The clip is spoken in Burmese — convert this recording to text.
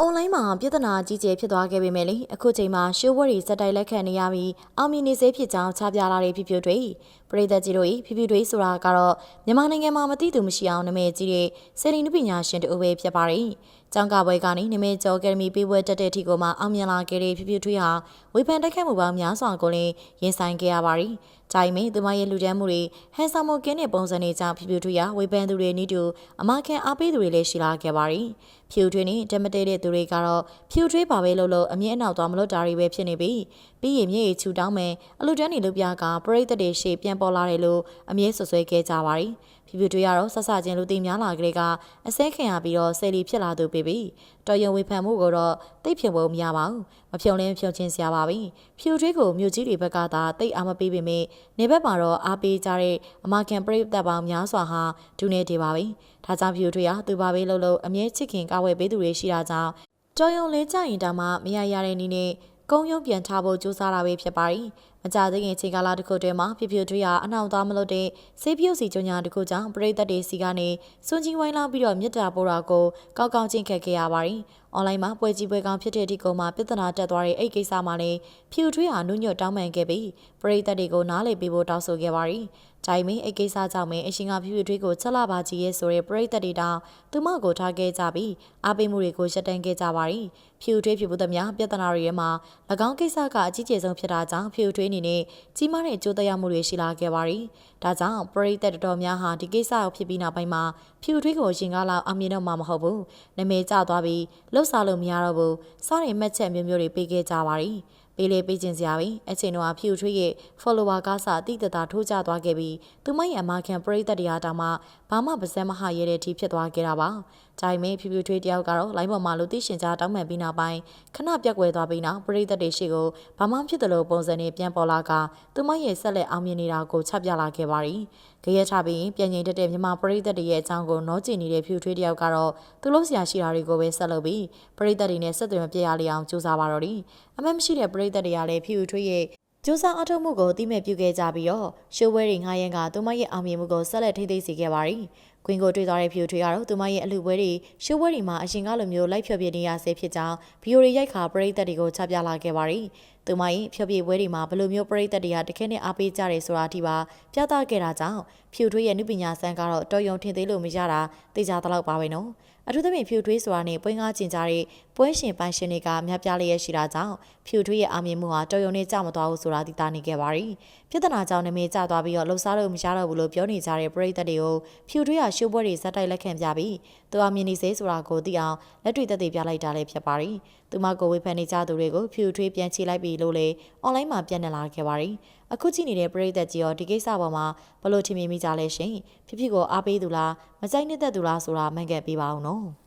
အွန်လိုင်းမှာပြဿနာကြီးကျယ်ဖြစ်သွားခဲ့ပေမဲ့လေအခုချိန်မှာရှိုးဝဲတွေစက်တိုက်လက်ခံနေရပြီးအောင်မြင်နေစေဖြစ်ကြောင်းချပြလာတဲ့ဖြစ်ဖြစ်တွေပ ရိသတ်ကြီးတို့၏ဖြစ်ဖြစ်တွေဆိုတာကတော့မြန်မာနိုင်ငံမှာမသိသူမရှိအောင်နာမည်ကြီးတဲ့ဆယ်လီနုပညာရှင်တူပဲဖြစ်ပါတယ်။ကျောင်းကပွဲကနေနာမည်ကျော်အကယ်ဒမီပေးပွဲတက်တဲ့အထိကိုမှအောင်မြင်လာခဲ့တဲ့ဖြစ်ဖြစ်တွေဟာဝေဖန်တိုက်ခတ်မှုပေါင်းများစွာကိုလည်းရင်ဆိုင်ခဲ့ရပါတယ်။ကြိုင်မင်းသူမရဲ့လူတန်းမှုတွေဟန်ဆောင်မကင်းတဲ့ပုံစံတွေကြောင့်ဖြစ်ဖြစ်တွေဟာဝေဖန်သူတွေနည်းတူအမခံအားပေးသူတွေလည်းရှိလာခဲ့ပါတယ်။ဖြူထွေးနဲ့ဓမ္မတဲတဲ့သူတွေကတော့ဖြူထွေးပါပဲလို့လို့အမြင့်အနောက်သွားမလို့တာတွေပဲဖြစ်နေပြီးပြီးရင်မြေချူတောင်းမယ်အလူတန်းနေလူပြကပရိသတ်တွေရှေ့ပြန်ပေါ်လာတယ်လို့အမြဲဆွဆွဲခဲ့ကြပါတယ်။ဖြူဖြူတွေကတော့ဆက်ဆချင်းလူသိများလာကြတဲ့ကအစဲခင်ရပြီးတော့ဆယ်လီဖြစ်လာသူပေပြီ။တော်ရုံဝေဖန်မှုကိုတော့တိတ်ဖြုံဖို့မရပါဘူး။မဖြုံလင်းဖြုံချင်းစရာပါပြီ။ဖြူထွေးကိုမြို့ကြီးတွေဘက်ကသာတိတ်အားမပေးပေမဲ့နေဘက်မှာတော့အားပေးကြတဲ့အမကန်ပရိသတ်ပေါင်းများစွာဟာဒူနေတေပါပြီ။ဒါကြောင့်ဖြူထွေးကသူပါပေးလို့လို့အမြဲချစ်ခင်ကာဝယ်ပေးသူတွေရှိတာကြောင့်ကြော်ရုံလေးကြရင်တောင်မှမရရတဲ့နည်းနဲ့ ကုန်းရုံပြန်ထားဖို့ကြိုးစားတာပဲဖြစ်ပါရီ။မကြသေးခင်ချိန်ကာလတစ်ခုတည်းမှာဖြစ်ဖြစ်တွေးရအနှောင့်သားမလို့တဲ့ဆေးပြုတ်စီကြညာတစ်ခုကြောင့်ပရိသတ်တွေစီကနေစွန်ကြီးဝိုင်းလာပြီးတော့မြစ်တာပို့တာကိုကောက်ကောက်ချင်းခက်ခဲ့ရပါရီ။အွန်လိုင်းမှာပွဲကြီးပွဲကောင်းဖြစ်တဲ့အထိကောင်မှာပြဿနာတက်သွားတဲ့အဲ့ကိစ္စမှာလည်းဖြူထွေးဟာနုညွတ်တောင်းပန်ခဲ့ပြီးပရိသတ်တွေကိုနားလည်ပေးဖို့တောင်းဆိုခဲ့ပါရီ။ ဂျိုင်မင်းအဲ့ကိစ္စကြောင့်မင်းအရှင်ကဖြူဖြူထွေးကိုချက်လာပါကြီးရဲ့ဆိုတဲ့ပရိသတ်တွေတောင်သူမကိုထားခဲ့ကြပြီးအားပေးမှုတွေကိုရှက်တန်းခဲ့ကြပါရီ။ဖြူထွေးဖြူဖို့သမျှပြဿနာတွေထဲမှာ၎င်းကိစ္စကအကြီးကျယ်ဆုံးဖြစ်တာကြောင့်ဖြူထွေးအနေနဲ့ကြီးမားတဲ့ကြိုးတရားမှုတွေရှိလာခဲ့ပါရီ။ဒါကြောင့်ပရိသတ်တော်များဟာဒီကိစ္စကိုဖြစ်ပြီးနောက်ပိုင်းမှာဖြူထွေးကိုရှင်ကားလောက်အမြင်တော့မှမဟုတ်ဘူး။နာမည်ကျသွားပြီးလှုပ်ရှားလို့မရတော့ဘူး။စားရင်မှတ်ချက်မျိုးမျိုးတွေပေးခဲ့ကြပါရီ။ ပေးလေပေးခြင်းစရာပဲအချိန်တော့ဖြူထွေးရဲ့ follower ကစတိတတာထိုးကျသွားခဲ့ပြီးသူမရဲ့အမခံပရိသတ်တရားတောင်မှဘာမှပါစက်မဟရဲတဲ့အထိဖြစ်သွားခဲ့တာပါ။ဂျိုင်မဲဖြူဖြူထွေးတယောက်ကတော့လိုင်းပေါ်မှာလူသိရှင်ကြားတောင်းပန်ပြီးနောက်ပိုင်းခဏပြက်ကွယ်သွားပြီးနောက်ပရိသတ်တွေရှိကိုဘာမှဖြစ်တယ်လို့ပုံစံနဲ့ပြန်ပေါ်လာကသူမရဲ့ဆက်လက်အောင်မြင်နေတာကိုချပြလာခဲ့ပါရီ။ ကြရချပြီးပြန်ငိန်တက်တဲ့မြမပရိသတ်တွေရဲ့အကြောင်းကိုနောကျင်နေတဲ့ဖြူထွေးတယောက်ကတော့သူလို့ဆရာရှိတာတွေကိုပဲဆက်လုပ်ပြီးပရိသတ်တွေနဲ့ဆက်သွယ်မပြရလေအောင်ကြိုးစားပါတော့တယ်။အမှန်မရှိတဲ့ပရိသတ်တွေကလည်းဖြူထွေးရဲ့ကျိုးစားအထောက်မှုကိုတိမဲ့ပြုခဲ့ကြပြီးတော့ရှိုးဝဲတွေငှားရန်ကသူမရဲ့အောင်မြင်မှုကိုဆက်လက်ထိသိမ်းစေခဲ့ပါရီ။ ကွင်းကိုတွေ့သွားတဲ့ဖြူထွေးကတော့သူမရဲ့အလူပွဲတွေရှိုးဝဲတွေမှာအရှင်ကလိုမျိုးလိုက်ဖြောပြနေရဆဲဖြစ်ကြောင်းဗီဒီယိုတွေရိုက်ခါပရိသတ်တွေကိုချပြလာခဲ့ပါရီ။သူမရဲ့ဖြောပြပွဲတွေမှာဘယ်လိုမျိုးပရိသတ်တွေကတခဲနဲ့အားပေးကြတယ်ဆိုတာအထိပါပြသခဲ့တာကြောင့်ဖြူထွေးရဲ့နုပညာစံကတော့တော်ယုံထင်သေးလို့မရတာသိကြသလောက်ပါပဲနော်။အထူးသဖြင့်ဖြူထွေးဆိုတာနဲ့ပွဲငါကျင်ကြတဲ့ပွဲရှင်ပန်းရှင်တွေကများပြားလျက်ရှိတာကြောင့်ဖြူထွေးရဲ့အာမြင်မှုဟာတော်ရုံနဲ့ကြမသွားဘူးဆိုတာသိတာနေခဲ့ပါရီပြဿနာကြောင့်နမေကျသွားပြီးတော့လှုပ်ရှားလို့မရတော့ဘူးလို့ပြောနေကြတဲ့ပရိသတ်တွေကိုဖြူထွေးကရှိုးပွဲတွေဇက်တိုက်လက်ခံပြပြီးသူအမြင်နေစေဆိုတာကိုသိအောင်လက်တွေ့သက်သေပြလိုက်တာလည်းဖြစ်ပါရီသူမကိုဝေဖန်နေကြသူတွေကိုဖြူထွေးပြန်ချလိုက်ပြီလို့လေအွန်လိုင်းမှာပြန့်နှံ့လာခဲ့ပါရီအခုကြည့်နေတဲ့ပရိသတ်ကြီးရောဒီကိစ္စပေါ်မှာဘလို့ထင်မြင်မိကြလဲရှင်ဖြစ်ဖြစ်ကိုအားပေးသူလားမကြိုက်နှစ်သက်သူလားဆိုတာမှန်ကန်ပေးပါအောင်နော်